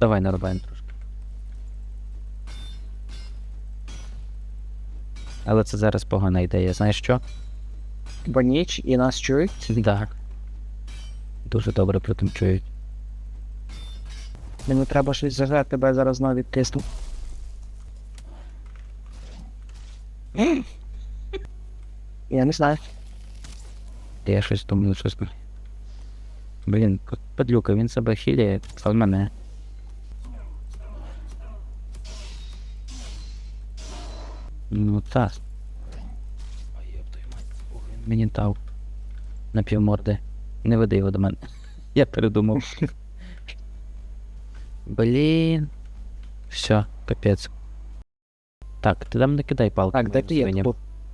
Давай нарубаємо трошки. Але це зараз погана ідея. Знаєш що? Бо ніч і нас чують. Так. Дуже добре при тим чують. Мені треба щось зажати, тебе зараз знову відкисну. Я не знаю. Я щось думаю, щось. Блін, падлюка, він себе хіляє, а в мене. Ну він Мені дав. На півморди. Не веди його до мене. Я передумав. Блін. Все, капець. Так, ти там не кидай палки. Так, де ти є?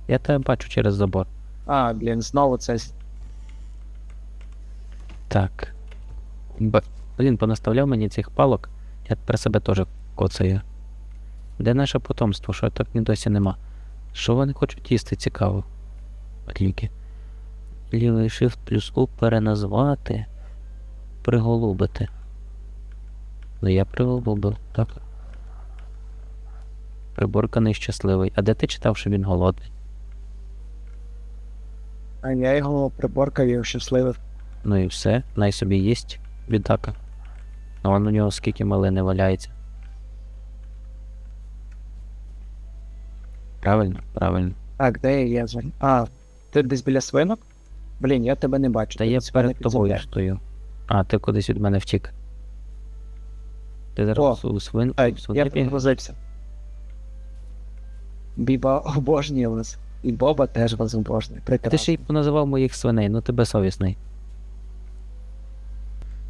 Я тебе бачу через забор. А, блін, знову це. Так. Б... Блін, понаставляв мені цих палок, я тепер себе теж коцаю. Де наше потомство? Що так ні досі нема? Що вони хочуть їсти цікаво? Отліки. Лівий shift плюс У переназвати. Приголубити. Ну я приголубив, так. Приборканий щасливий. А де ти читав, що він голодний? А я його приборкав і щасливий. Ну і все, най собі їсть бідака. А вон у нього скільки малини валяється. Правильно, правильно. Так, де я є? А, ти десь біля свинок? Блін, я тебе не бачу. Та я перед тобою стою. А, ти кудись від мене втік. Ти зараз у свин. А, я свини бігаєш? підгрузився. Біба обожнює вас. І Боба теж вас обожнює. Ти ще й поназивав моїх свиней, ну ти безсовісний.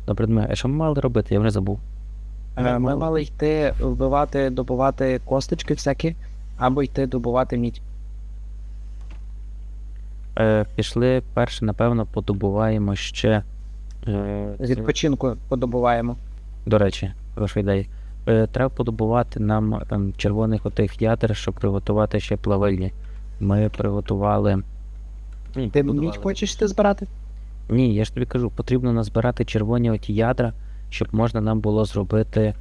Добре, Дмитро, а що ми мали робити? Я вже забув. Е, Ми мали йти вбивати, добувати косточки всякі, або йти добувати мідь. Е, пішли перше, напевно, подобуваємо ще. Е, З відпочинку подобуваємо. До речі, хороша ідея. Е, треба подобувати нам ем, червоних отих ядер, щоб приготувати ще плавильні. Ми приготували. Ти мідь хочеш ти збирати? Ні, я ж тобі кажу, потрібно назбирати червоні оті ядра, щоб можна нам було зробити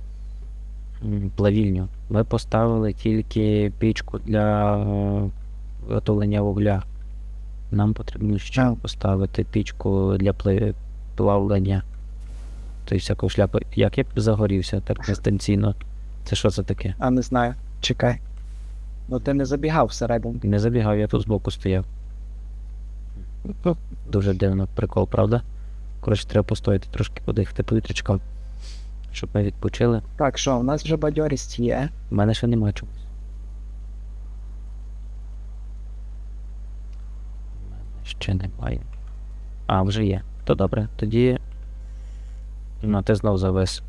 плавільню. Ми поставили тільки пічку для е, виготовлення вугля. Нам потрібно ще поставити пічку для плавлення. Тобто всякого шляпу. Як я загорівся так дистанційно. Це що це таке? А не знаю. Чекай. Ну ти не забігав всередину. Не забігав, я тут збоку стояв. Дуже дивно, прикол, правда? Коротше, треба постояти трошки подихати повітрячка, щоб ми відпочили. Так, що, у нас вже бадьорість є. У мене ще нема чогось. У мене ще немає. А, вже є. То добре. Тоді. Ну, ти знов завис.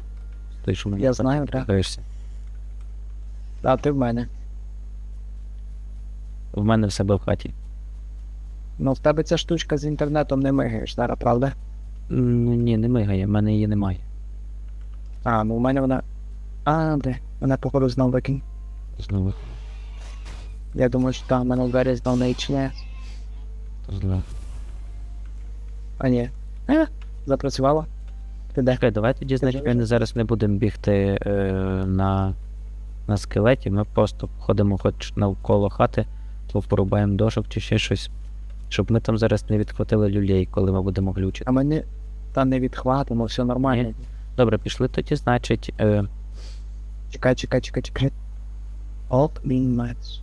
Ти що мені Я знаю, так. Дивишся. А ти в мене. В мене в себе в хаті. Ну в тебе ця штучка з інтернетом не мигаєш зараз, правда? Ну, ні, не мигає, в мене її немає. А, ну в мене вона. А, де? Вона походу знов викинь. Знову. Я думаю, що там мене двері знов не. Знову. А ні. Е, запрацювало. Ти де? Чекай, давай тоді, значить, ми зараз не будемо бігти е, на, на скелеті, ми просто ходимо хоч навколо хати, то порубаємо дошок чи ще щось. Щоб ми там зараз не відхватили люлей, коли ми будемо глючити. А мене та не відхватимо, все нормально. Ні. Добре, пішли тоді, значить. Е, Чекай, чекай, чекай, чекай. Alt min match.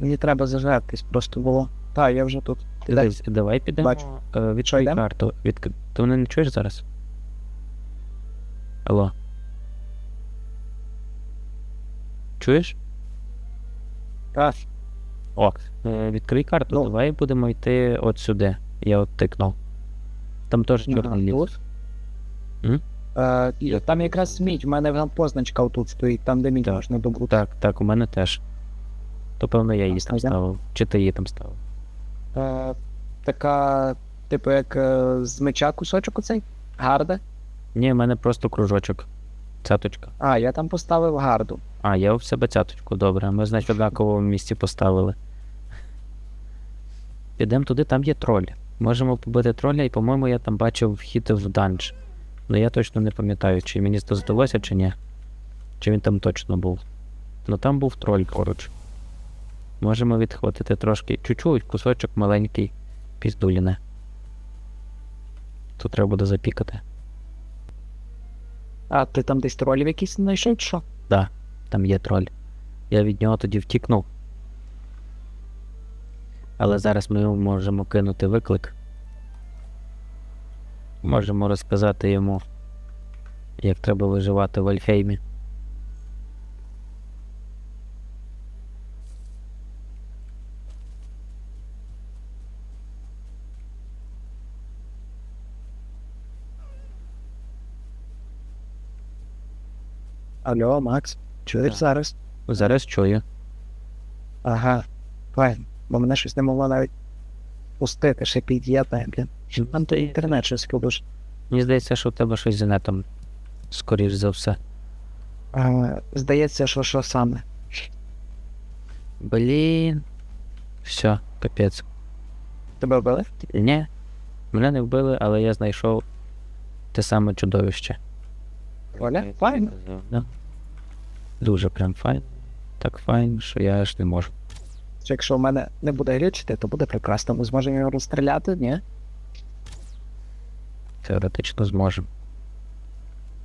Мені треба зажертись, просто було. Та, я вже тут. ти десь- давай підемо. Бачу. Е, відкрий йдемо? карту. Відк... Ти мене не чуєш зараз? Алло. Чуєш? Так. О, е, відкрий карту, Ну. давай будемо йти от сюди. Я от тикнув. Там теж чорний ліс. тут? М? Е, і там якраз мідь, у мене там позначка отут стоїть, там де мідь Так. можна добути. Так, так, у мене теж. То певно я її там Ага. ставив. Чи ти її там ставив? Е, така, типу, як е, з меча кусочок оцей? Гарда? Ні, в мене просто кружочок. Цяточка. А, я там поставив гарду. А, я в себе цяточку, добре. Ми, значить, в однаковому місці поставили. Підемо туди, там є троль. Можемо побити троля, і, по-моєму, я там бачив вхід в данж. Ну я точно не пам'ятаю, чи мені це здалося, чи ні. Чи він там точно був. Ну там був троль поруч. Можемо відхватити трошки, чуть-чуть, кусочок маленький піздуліне. Тут треба буде запікати. А ти там десь тролів якісь знайшов, чи що? Да, там є троль. Я від нього тоді втікнув. Але зараз ми можемо кинути виклик. Можемо розказати йому, як треба виживати в Альфеймі. Алло, Макс, чуєш Так. зараз? Зараз чую. Ага, файн. Бо мене щось не могло навіть пустити, ще під'єднає, блін. Там то інтернет щось кудиш. Мені здається, що у тебе щось з нетом. Скоріш за все. А, здається, що що саме. Блін. Все, капець. Тебе вбили? Ні, мене не вбили, але я знайшов те саме чудовище. Оля? Файн. Да. Дуже прям файн. Так файн, що я аж не можу. Якщо в мене не буде глючити, то буде прекрасно. Ми зможемо його розстріляти, ні? Теоретично зможемо.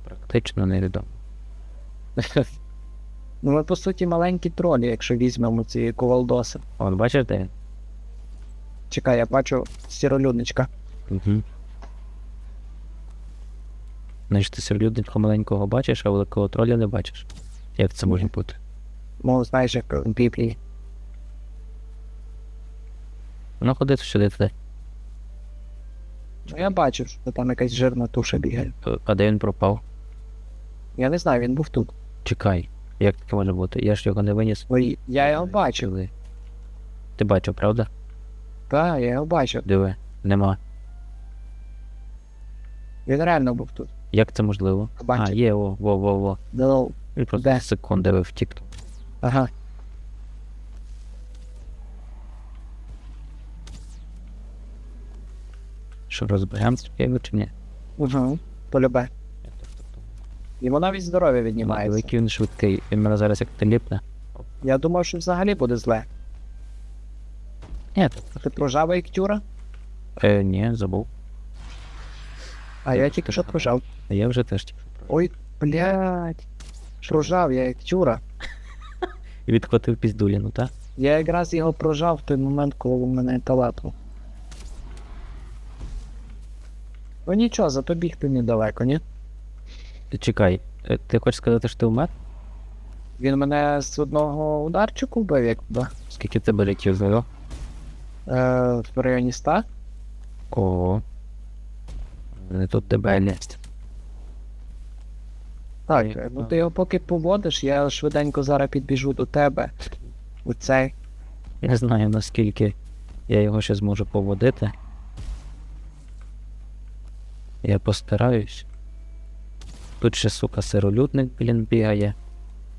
Практично невідомо. Ну, ми, по суті, маленькі тролі, якщо візьмемо ці ковалдоси. Вон, бачиш, де він? Чекай, я бачу сіролюдничка. Угу. Значить, ти сірлюдника маленького бачиш, а великого троля не бачиш. Як це може бути? Мов, знаєш, як в Біблії. Ну, ходи сюди туди. Ну, я бачу, що там якась жирна туша бігає. А де він пропав? Я не знаю, він був тут. Чекай. Як таке може бути? Я ж його не виніс. Ой, я його бачив. Ти бачив, правда? Так, я його бачив. Диви, нема. Він реально був тут. Як це можливо? А, Бачив. є, о, во, во, во. Ну, Він просто Де? секунди ви втік. ага. Що розберемо його чи ні? Угу. Полюбе. Йому навіть здоров'я віднімається. який він швидкий. Він мене зараз як теліпне. Я думав, що взагалі буде зле. Ні, Ти прожав як тюра? е, ні, забув. А я тільки що прожав. А я вже теж тільки. Ой, блядь. Прожав я як тюра. І відхватив піздуліну, так? Я якраз його прожав в той момент, коли мене талапнув. Ну нічого, зато бігти недалеко, ні? Чекай, е, ти хочеш сказати, що ти вмер? Він мене з одного ударчику вбив, як туди. Скільки тебе ліків зайшло? Е, в районі 100. Ого. Не тут тебе лезть. Так, Ні, е, ну так. ти його поки поводиш, я швиденько зараз підбіжу до тебе. У цей. Не знаю наскільки я його ще зможу поводити. Я постараюсь. Тут ще, сука, сиролюдник, блін, бігає.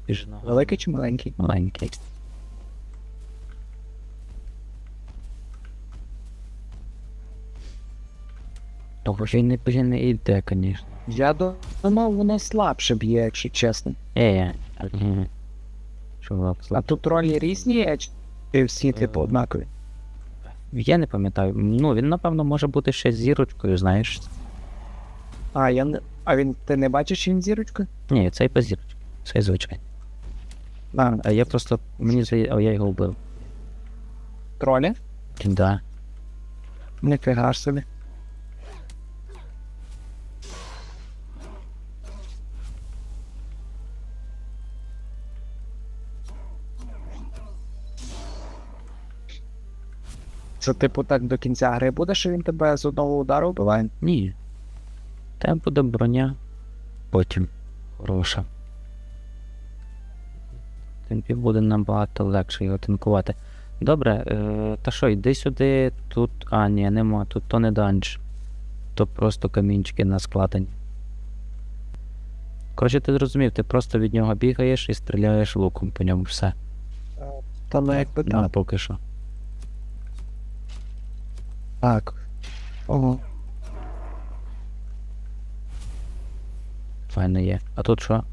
Біжно. Великий чи маленький? Маленький. Того й не, блін, не йде, звісно. Я думав, воно слабше б'є, якщо чесно. Е, е. Чувак, А тут ролі різні чи- всі типу Е. однакові? Я не пам'ятаю. Ну, він, напевно, може бути ще з зірочкою, знаєш. А, я не. А він ти не бачиш, він зірочка? Ні, цей без зірочки. Цей звичайний. А, А я просто. Мені здається, а я його вбив. тролі? Да. Ніфіга ж собі. Це типу так до кінця гри буде, що він тебе з одного удару вбиває? Ні. Та буде броня. Потім. Хороша. Темпі буде набагато легше його тинкувати. Добре, е, та що, йди сюди, тут. А, ні, нема, тут то не данж. То просто камінчики наскладені. Коротше, ти зрозумів, ти просто від нього бігаєш і стріляєш луком по ньому все. Та ну Да, так. поки що. Так. Ого. Файно є. А тут що?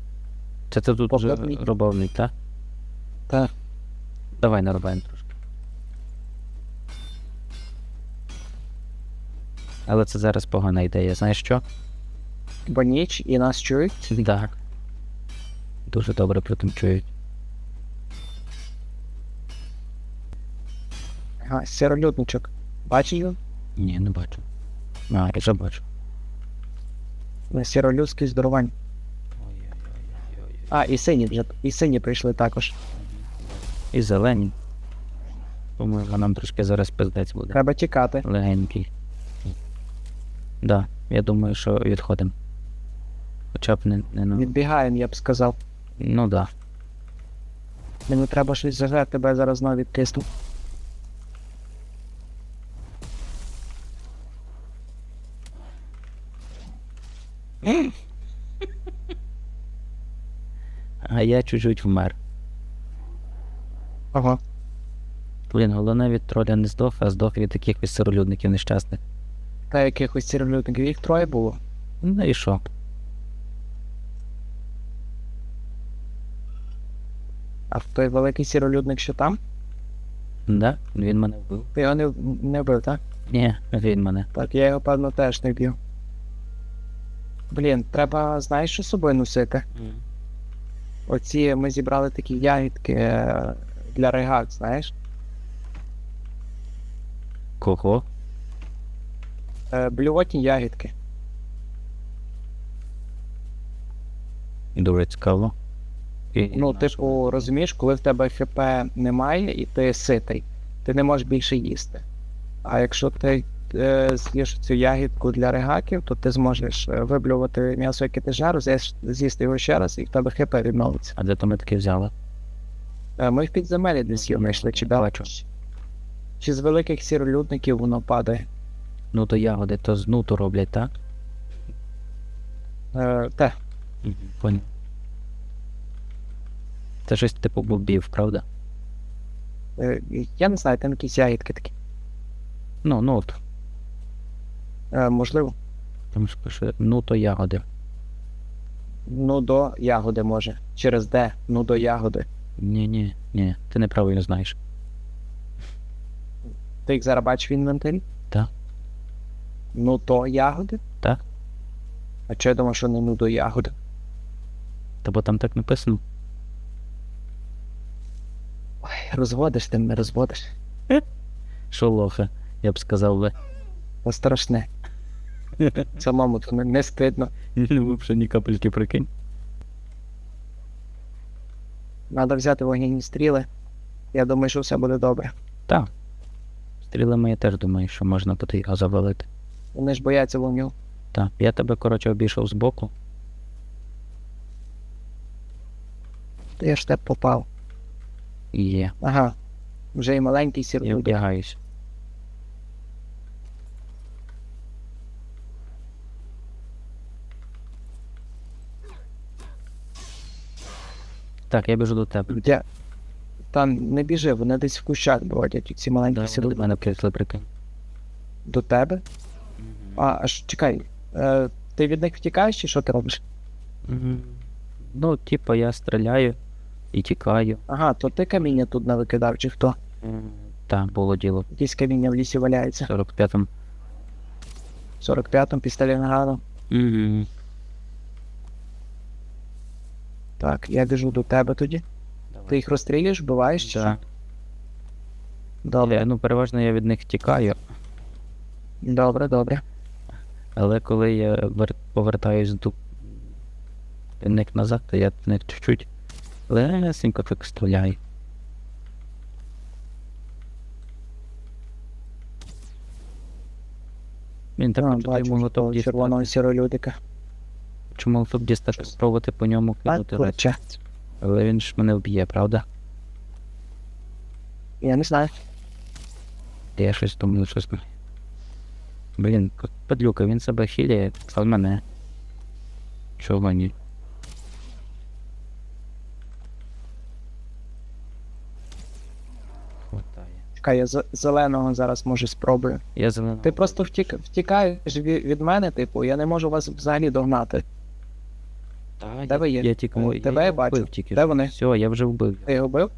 Це ти тут вже робовник, так? Так. Давай нарубаємо трошки. Але це зараз погана ідея. Знаєш що? Бо ніч і нас чують. Так. Дуже добре при тим чують. Ага, сиролюдничок. Бачиш його? Ні, не бачу. А, я вже бачу. На сиролюдський здоровань. А, і сині вже. І сині прийшли також. І зелені. По-моєму, нам трошки зараз пиздець буде. Треба тікати. Легенький. Да, я думаю, що відходимо. Хоча б не, не ну. Відбігаємо, я б сказав. Ну да. Мені треба щось зажати, тебе зараз знову відтисну. А я чуть-чуть вмер. Ага. Блін, головне від троля не здох, а здох від таких сиролюдників нещасних. Та якихось сиролюдників, їх троє було. Ну і що? А той великий сиролюдник, що там, Да? Він мене вбив. ти його не, не вбив, так? Ні, він мене. Так, я його, певно, теж не вб'ю. Блін, треба, знаєш, що з собою носити? Оці ми зібрали такі ягідки е, для регат, знаєш? Кого? Е, Блювотні ягідки. Дуже цікаво. І, Ну, типу, розумієш, коли в тебе ХП немає і ти ситий, ти не можеш більше їсти. А якщо ти з'їш цю ягідку для регаків, то ти зможеш е, виблювати м'ясо, яке ти жару, з'їсти його ще раз, і в тебе ХП відновиться. А де то ми таке взяли? Е, ми в підземелі десь його знайшли, чи. Бачу. Чи з великих сіролюдників воно падає. Ну то ягоди, то з нуту роблять, так? Е, те. Поняв. Це щось типу бобів, правда? е, я не знаю, там якісь ягідки такі. Ну, нут. Е, можливо. Там ж пише, ну то ягоди. Ну до ягоди може. Через де? Ну до ягоди. Ні, ні, ні, ти неправильно знаєш. Ти їх зараз бачиш в інвентарі? Так. Ну то ягоди? Так. А чого я думав, що не ну до ягоди? Та бо там так написано. Ой, розводиш ти мене розводиш. Що лоха, я б сказав би. Та страшне. Самому то не, стидно. Взагалі ні капельки прикинь. Треба взяти вогняні стріли. Я думаю, що все буде добре. Так. Стрілами я теж думаю, що можна його завалити. Вони ж бояться вогню. Так, я тебе, коротше, обійшов збоку. Та я ж тебе попав. Є. Ага. Вже і маленький Я сіркут. вдягаюсь. Так, я біжу до тебе. Я... Там не біжи, вони десь в кущах бродять, ці маленькі Да, вони до мене прийшли, прикинь. До тебе? А, аж чекай. Е, ти від них втікаєш чи що ти робиш? Мгм. Ну, типа, я стріляю і тікаю. Ага, то ти каміння тут навикидав, чи хто? Так, було діло. Якісь каміння в лісі валяється. 45-му. 45-м пістолет. Угу. Так, я біжу до тебе тоді. Ти їх розстрілюєш, вбиваєш? Так. Добре, Ну, переважно я від них тікаю, добре, добре. але коли я вер... повертаюсь до них назад, то я в них чуть-чуть лесенько так стріляю. Він так А, бачу, що готов дістати. червоного сіролюдика. Чому дістати, Щось. спробувати по ньому кинути плече. Але він ж мене вб'є, правда? Я не знаю. Я щось думаю, щось. Блін, падлюка, він себе хіляє, а мене. Чого ні? Чекай, я зеленого зараз може спробую. Я зеленого. Ти просто втік... втікаєш від мене, типу, я не можу вас взагалі догнати. Та, ви є? Я тільки Е, тебе я бачу. вбив тільки. Де вони? Все, я вже вбив. Ти його бив?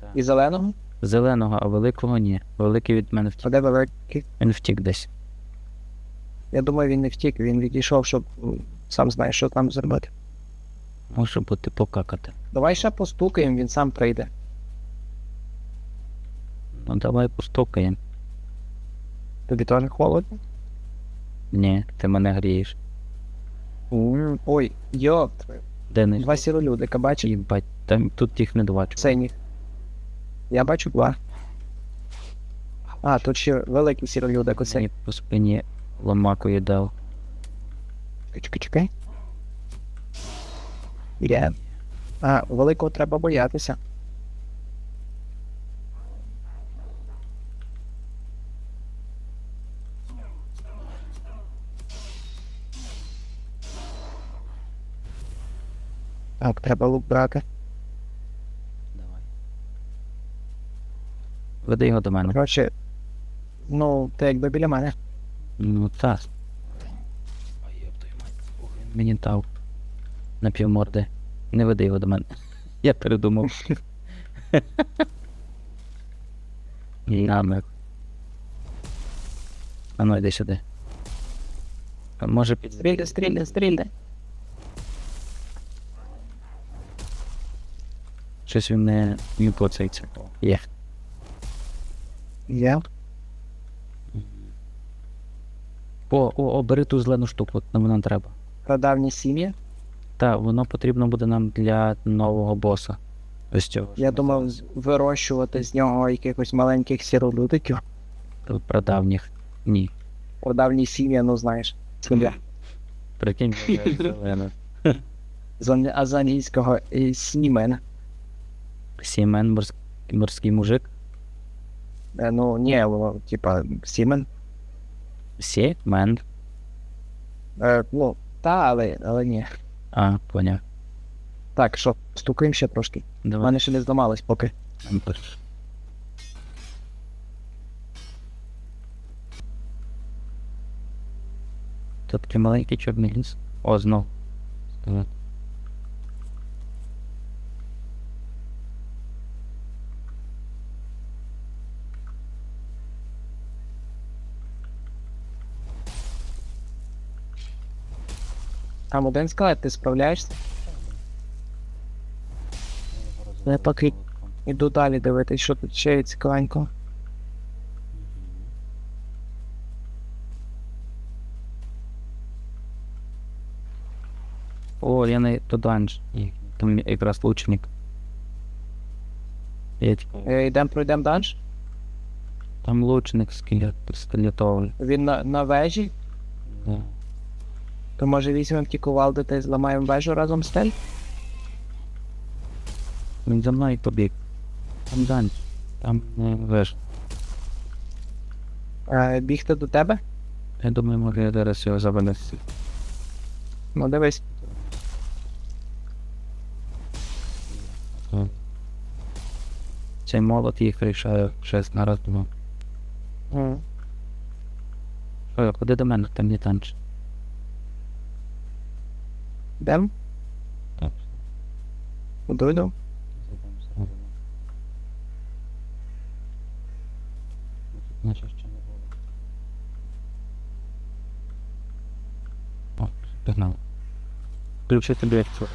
Так. І зеленого? Зеленого, а великого ні. Великий від мене А втік. де великий? Він втік десь. Я думаю, він не втік, він відійшов, щоб м, сам знаєш, що там зробити. Може бути покакати. Давай ще постукаємо, він сам прийде. Ну давай постукаємо. Тобі теж холодно? Ні, ти мене грієш. Ой, йоп, Де не два сіролюдика, бачиш? Їбать, там тут їх не два. Синіх. Я бачу два. А, тут ще великий сіролюдик оцей. Мені по спині ломакою дав. Чекай, чекай. Є. А, великого треба боятися. Так, треба лук брати. Давай. Веди його до мене. Коротше, ну, ти якби біля мене. Ну так. Ой, ёб твою мать. Ох, він Мені дав. На півморди. Не веди його до мене. Я передумав. Намик. А ну йди сюди. Може під Стрільне, стрільне, стрільне. Щось він не не коцається. Є. Є. О, о, о, бери ту зелену штуку, от нам вона треба. Прадавні сім'ї. Так, воно потрібно буде нам для нового боса. Ось цього. Я думав вирощувати з нього якихось маленьких сіролюдиків. Тут прадавніх. Ні. Прадавні сім'ї, ну знаєш. Сім'я. Прикинь, зелена. А з англійського е, сімен. Морський, морський мужик. Е, Ну, ні, воно, типа, сімен. Сімен. Е, ну, та, але, але ні. А, поняв. Так, що, стукаємо ще трошки. У Давай. мене ще не зламалось поки. Тут такий маленький чорний ліс. О, знов. Там один скелет, ти справляєшся? Я поки іду далі дивитись, що тут ще є цікавенького. О, я на то данж. Там якраз лучник. Е, Йдемо пройдемо данж. Там лучник скелет, скелетовий. Він на, на вежі, Да. То може візьмемо ті кувалди та й зламаємо вежу разом з тель? Він за мною побіг. Там данж. Там не веш. Е, бігти до тебе? Я думаю, може я зараз його завинесу. Ну дивись. Цей молот їх рішає шесть на раз. М. Що, ходи до мене, там не танч. Йдем? Так. Іду, йду. Наче ще не було. О, пігнали. Включити дирекцію.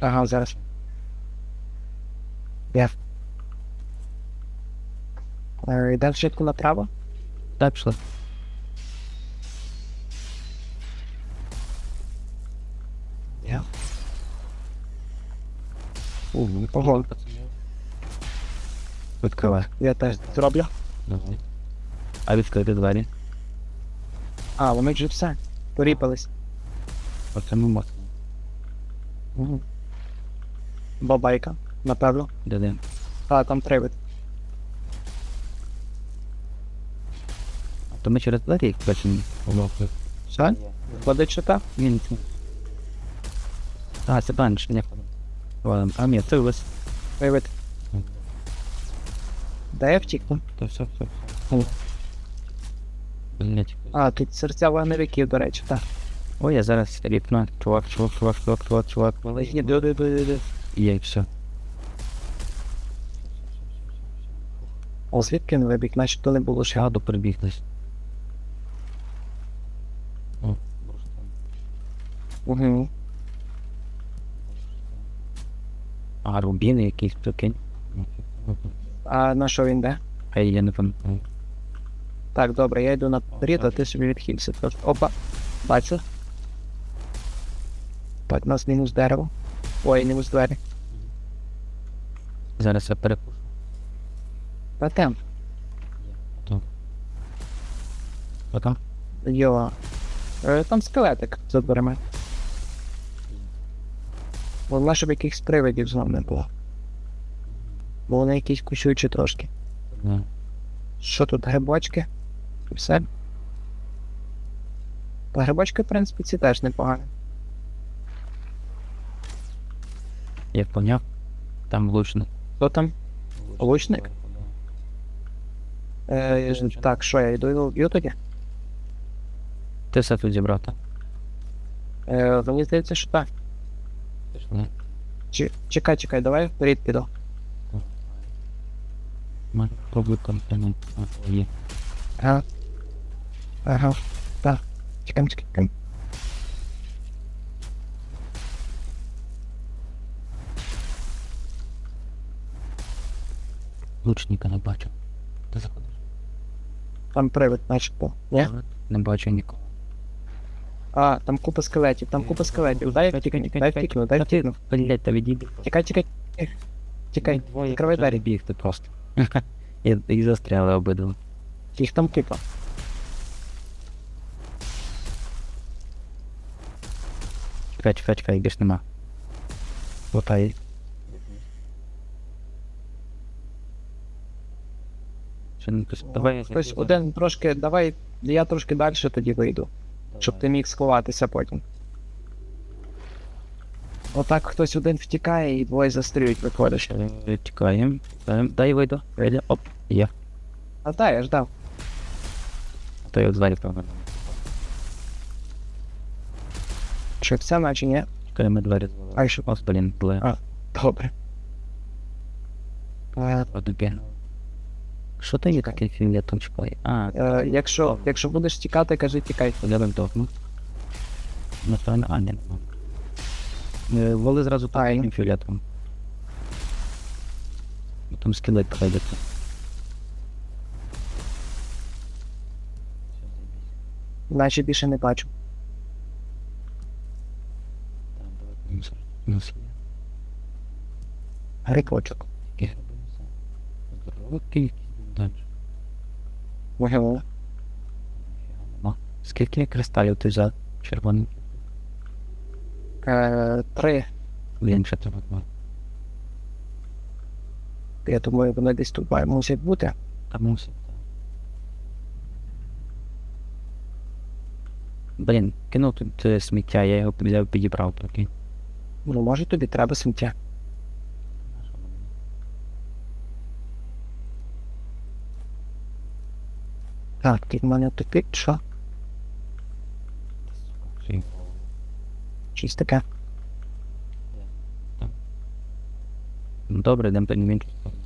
Ага, зараз. Я. Е, Йдемо швидко направо. Дай пішли. Ого. Ого. Відкривай. Я теж зроблю. Давай. А відкрити двері. А, вони вже все. Поріпались. Оце ми моцно. Угу. Бабайка, напевно. Де-де. А, там привид. А то ми через двері їх бачимо. Все? Виходить, що так? Він. А, це банш, не ходимо. Ладно, а ні, це ось. Привид. Де я втікну? То все, все, О. Блять. А, тут серця вогневиків, до речі, так. Ой, я зараз ріпну. Чувак, чувак, чувак, чувак, чувак, чувак. Малий. Ні, ди, ди, ди, ди, ди. І все. О, звідки не вибіг, начебто не було ще. Чаду прибіг десь. Угу. А, рубіни якісь, прикинь. А на що він де? А я не пам'ятаю. Так, добре, я йду на рід, а ти собі відхилься трошки. Опа, бачу. Так, нас мінус дерево. Ой, мінус двері. Зараз я перепушу. Та там. Потім? Йо. Е, там скелетик за дверима. Головне, щоб якихось привидів знов не було. Бо вони якісь кусючі трошки. Да. Що тут, грибочки? І все. Та грибочки, в принципі, ці теж непогані. Я поняв. Там лучник. Хто там? Лучник? Е, ж- так, що я йду йду тоді? Ти все тут зібрав, так? Е, мені здається, що так. Пішли. Чи, чекай, чекай, давай вперед піду. Ми пробуй компонент. А, є. Ага. Ага. Так. Чекаємо, чекаємо. Лучника не бачу. Ти заходиш? Там привид, начебто. Ні? Не бачу нікого. А, там купа скелетів, там купа скелетів. Дай втікну, дай втікну, дай втікну. Блять, та відійди. Тікай, тікай. Тікай, відкривай почали двері. бігти просто. і застряли обидва. Їх там купа. Чекай, чекай, чекай, більш нема. Ще не. Давай я Хтось один трошки, давай, я трошки далі тоді вийду, щоб ти міг сховатися потім. Отак хтось один втікає і двоє застрілюють, виходиш. Е, Чекаємо. Дай- вийду. Вийде. Оп, є. А так, я ждав. То я в двері правильно. Чи все, наче ні? Чекаємо двері звели. А що? Ось, блін, зле. А. Добре. Е, Одне. Що ти є такий фіолетом чекає? А, е, якщо, якщо будеш тікати, кажи тікай. подивимо догну. Напевно, а, ні. Е, Воли зразу по Ай. таким фіолетом. Там скелет пройдеться. Наче більше не бачу. Грибочок. Здоровий Могила. Нема. Скільки кристалів ти взяв? Червоний? Е, три. Він ще треба два. Я думаю, вони десь тут має- мусять бути. Та мусить, так. Блін, кинув тут е, сміття, я його підібрав, прикинь. Ну, може тобі треба сміття. Так, тут в мене тупик, що? Щось таке. Ну добре, йдемо в іншу сторону.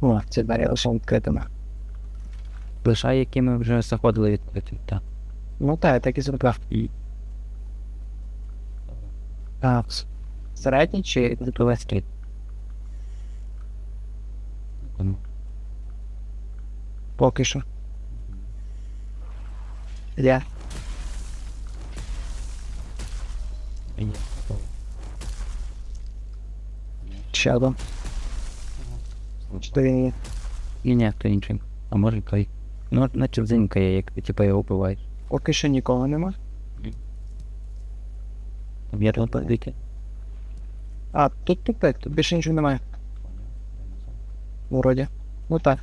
О, ці двері лише відкритими. Лишай, які ми вже заходили відкрити. Так. Ну так, я так і зробив. І Так. Середній чи. Ну, поки що? Я. і є, готово. Ще один. То він є? Ні, ні, хто інший. А може той. Ну, наче взинька є, як ти типа його вбиваєш. Поки що нікого нема. Там є тут. А, тут тупик, тут більше нічого немає. Вроді. Ну так.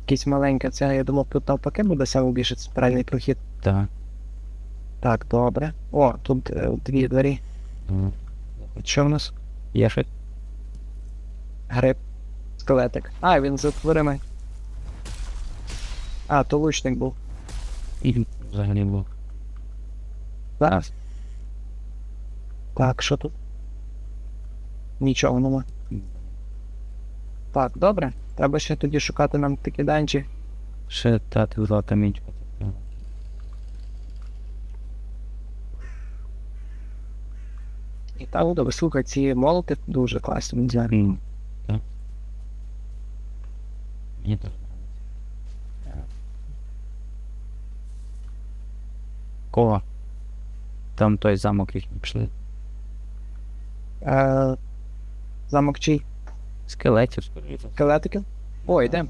Якийсь маленьке, це я думав, тут навпаки буде саме більше центральний прохід. Так. Так, добре. О, тут е, дві двері. Ну, Що в нас? Є ще? Гриб. Скелетик. А, він за дверима. А, то лучник був. І взагалі був. Зараз. Так, що тут? Нічого нема. Так, добре. Треба ще тоді шукати нам такі данжі. Ще та ти взяла камінчика. І так, ну, добре, слухай, ці молоти дуже класні. не знаю. Так. Мені теж подобається. Кого? Там той замок їхній пішли. Е, замок чий? Скелетів. Скелетики? О, йдемо.